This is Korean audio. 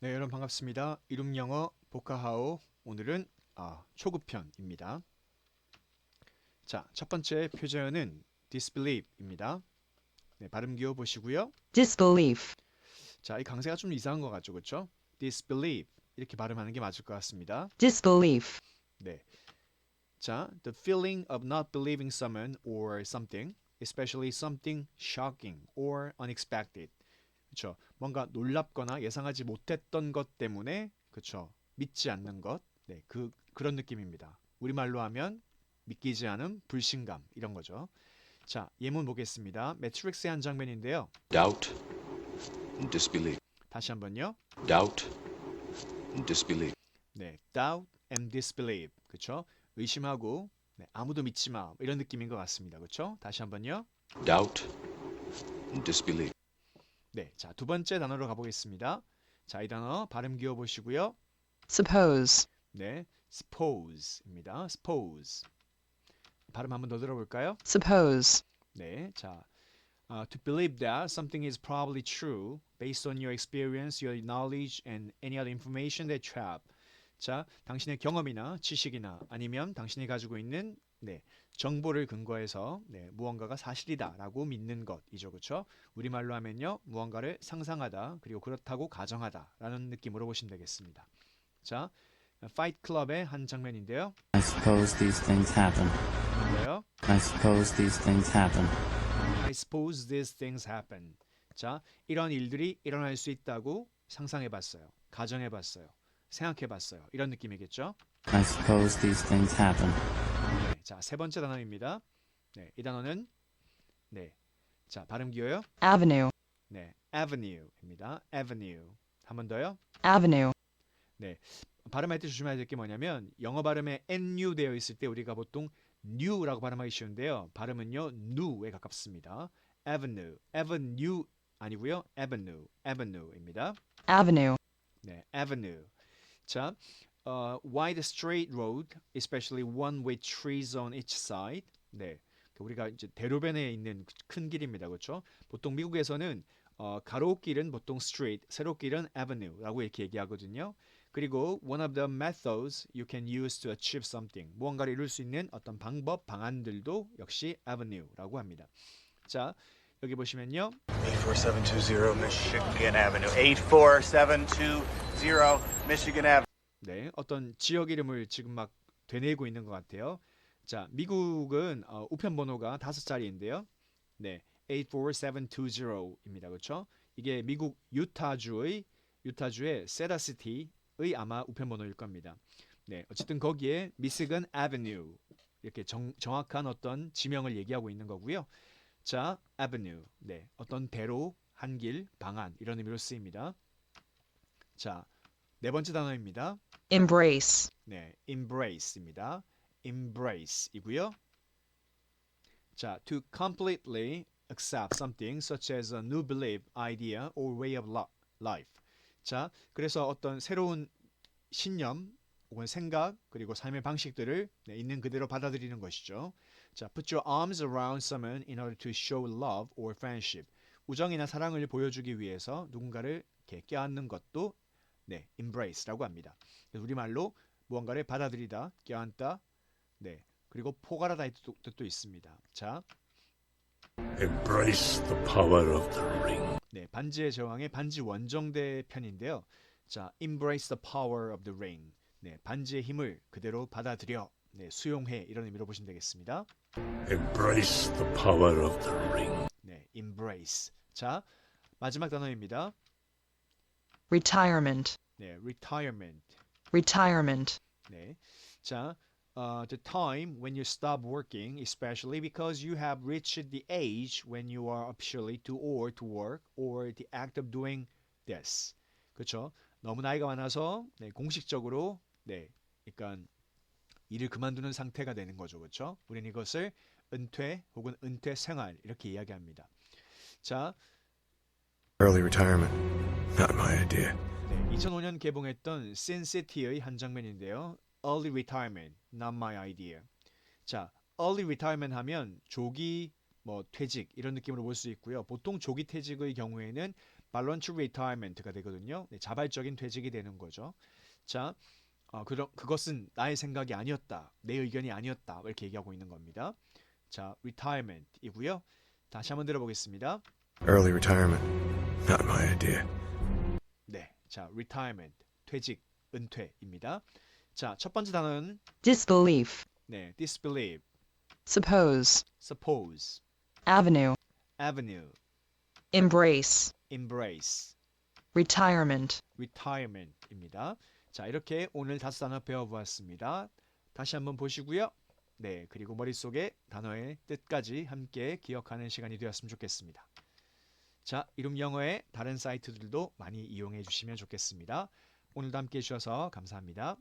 네, 여러분 반갑습니다. 이름 영어 보카하오. 오늘은 아, 초급편입니다. 자, 첫 번째 표제어는 disbelief입니다. 네, 발음 기호 보시고요. disbelief, 자, 이 강세가 좀 이상한 것 같죠, 그렇죠? disbelief 이렇게 발음하는 게 맞을 것 같습니다. disbelief, 네. 자, the feeling of not believing someone or something, especially something shocking or unexpected. 그렇죠. 뭔가 놀랍거나 예상하지 못했던 것 때문에 그렇죠. 믿지 않는 것. 네, 그 그런 느낌입니다. 우리말로 하면 믿기지 않음, 불신감 이런 거죠. 자, 예문 보겠습니다. 매트릭스의 한 장면인데요. doubt, disbelief, 다시 한번요. doubt, disbelief, 네, doubt and disbelief. 그렇죠? 의심하고 네, 아무도 믿지 마. 이런 느낌인 것 같습니다. 그렇죠? 다시 한번요. doubt, disbelief, 네, 자, 두 번째 단어로 가보겠습니다. 자, 이 단어 발음 기어 보시고요. suppose, 네, suppose입니다. suppose. 발음 한번 더 들어볼까요? suppose, 네, 자, uh, to believe that something is probably true based on your experience, your knowledge, and any other information that you have. 자, 당신의 경험이나 지식이나 아니면 당신이 가지고 있는 네, 정보를 근거해서 네, 무언가가 사실이다라고 믿는 것이죠, 그렇죠? 우리말로 하면요, 무언가를 상상하다 그리고 그렇다고 가정하다라는 느낌으로 보시면 되겠습니다. 자, 파이트 클럽의 한 장면인데요. I suppose these things happen. 뭐예요? I suppose these things happen. I suppose these things happen. 자, 이런 일들이 일어날 수 있다고 상상해 봤어요. 가정해 봤어요. 생각해봤어요. 이런 느낌이겠죠? I suppose these things happen. 네, 자, 세 번째 단어입니다. 네, 이 단어는 네, 자, 발음 기호요. avenue, 네, avenue입니다. avenue. 한 번 더요. avenue, 발음할 때 조심해야 될 게 뭐냐면 영어 발음에 nu 되어 있을 때 우리가 보통 new라고 발음하기 쉬운데요. 발음은요 nu에 가깝습니다. avenue, avenue 아니고요. avenue, avenue입니다. avenue, 네, avenue. 자, 어, wide straight road, especially one with trees on each side. 네, 그 우리가 이제 대로변에 있는 큰 길입니다, 그렇죠? 보통 미국에서는 어, 가로길은 보통 street, 세로길은 avenue라고 이렇게 얘기하거든요. 그리고 one of the methods you can use to achieve something, 무언가를 이룰 수 있는 어떤 방법, 방안들도 역시 avenue라고 합니다. 자, 여기 보시면요. 84720 Michigan Avenue. 84720 Michigan Avenue. 네, 어떤 지역 이름을 지금 막 되뇌고 있는 것 같아요. 자, 미국은 어, 우편 번호가 다섯 자리인데요. 네, 84720입니다. 그렇죠? 이게 미국 유타주의 유타주의 세다시티의 아마 우편 번호일 겁니다. 네, 어쨌든 거기에 미시건 아베뉴 이렇게 정, 정확한 어떤 지명을 얘기하고 있는 거고요. 자, avenue. 네, 어떤 대로, 한 길, 방안 이런 의미로 쓰입니다. 자, 네 번째 단어입니다. embrace, 네, embrace입니다. embrace이고요. 자, to completely accept something such as a new belief, idea, or way of life. 자, 그래서 어떤 새로운 신념 혹은 생각 그리고 삶의 방식들을 네, 있는 그대로 받아들이는 것이죠. 자, put your arms around someone in order to show love or friendship. 우정이나 사랑을 보여주기 위해서 누군가를 이렇게 껴안는 것도 네, embrace라고 합니다. 우리말로 무언가를 받아들이다, 껴안다, 네, 그리고 포괄하다 이 뜻도, 뜻도 있습니다. 자, Embrace the power of the ring. 네, 반지의 제왕의 반지 원정대 편인데요. 자, embrace the power of the ring. 네, 반지의 힘을 그대로 받아들여, 네, 수용해 이런 의미로 보시면 되겠습니다. Embrace the power of the ring. 네, embrace. 자, 마지막 단어입니다. retirement, 네, retirement. retirement, 네. 자, uh, the time when you stop working, especially because you have reached the age when you are officially too old to work or the act of doing this. 그렇죠? 너무 나이가 많아서 네, 공식적으로 네, 그러니까 일을 그만두는 상태가 되는 거죠. 그렇죠? 우리는 이것을 은퇴 혹은 은퇴 생활 이렇게 이야기합니다. 자, Early retirement. Not my idea. 네, 2005년 개봉했던 신시티의 한 장면인데요. Early retirement, not my idea. 자, early retirement 하면 조기 뭐 퇴직 이런 느낌으로 볼 수 있고요. 보통 조기 퇴직의 경우에는 voluntary retirement가 되거든요. 네, 자발적인 퇴직이 되는 거죠. 자, 어, 그러, 그것은 나의 생각이 아니었다. 내 의견이 아니었다. 이렇게 얘기하고 있는 겁니다. 자, retirement이고요. 다시 한번 들어보겠습니다. Early retirement. Not my idea. 네, 자, retirement, 퇴직, 은퇴입니다. 자, 첫 번째 단어는 disbelief, 네, disbelieve, suppose, suppose, avenue, avenue, embrace, embrace, retirement, retirement입니다. 자, 이렇게 오늘 다섯 단어 배워보았습니다. 다시 한번 보시고요. 네, 그리고 머릿속에 단어의 뜻까지 함께 기억하는 시간이 되었으면 좋겠습니다. 자, 이름 영어의 다른 사이트들도 많이 이용해 주시면 좋겠습니다. 오늘도 함께 해주셔서 감사합니다.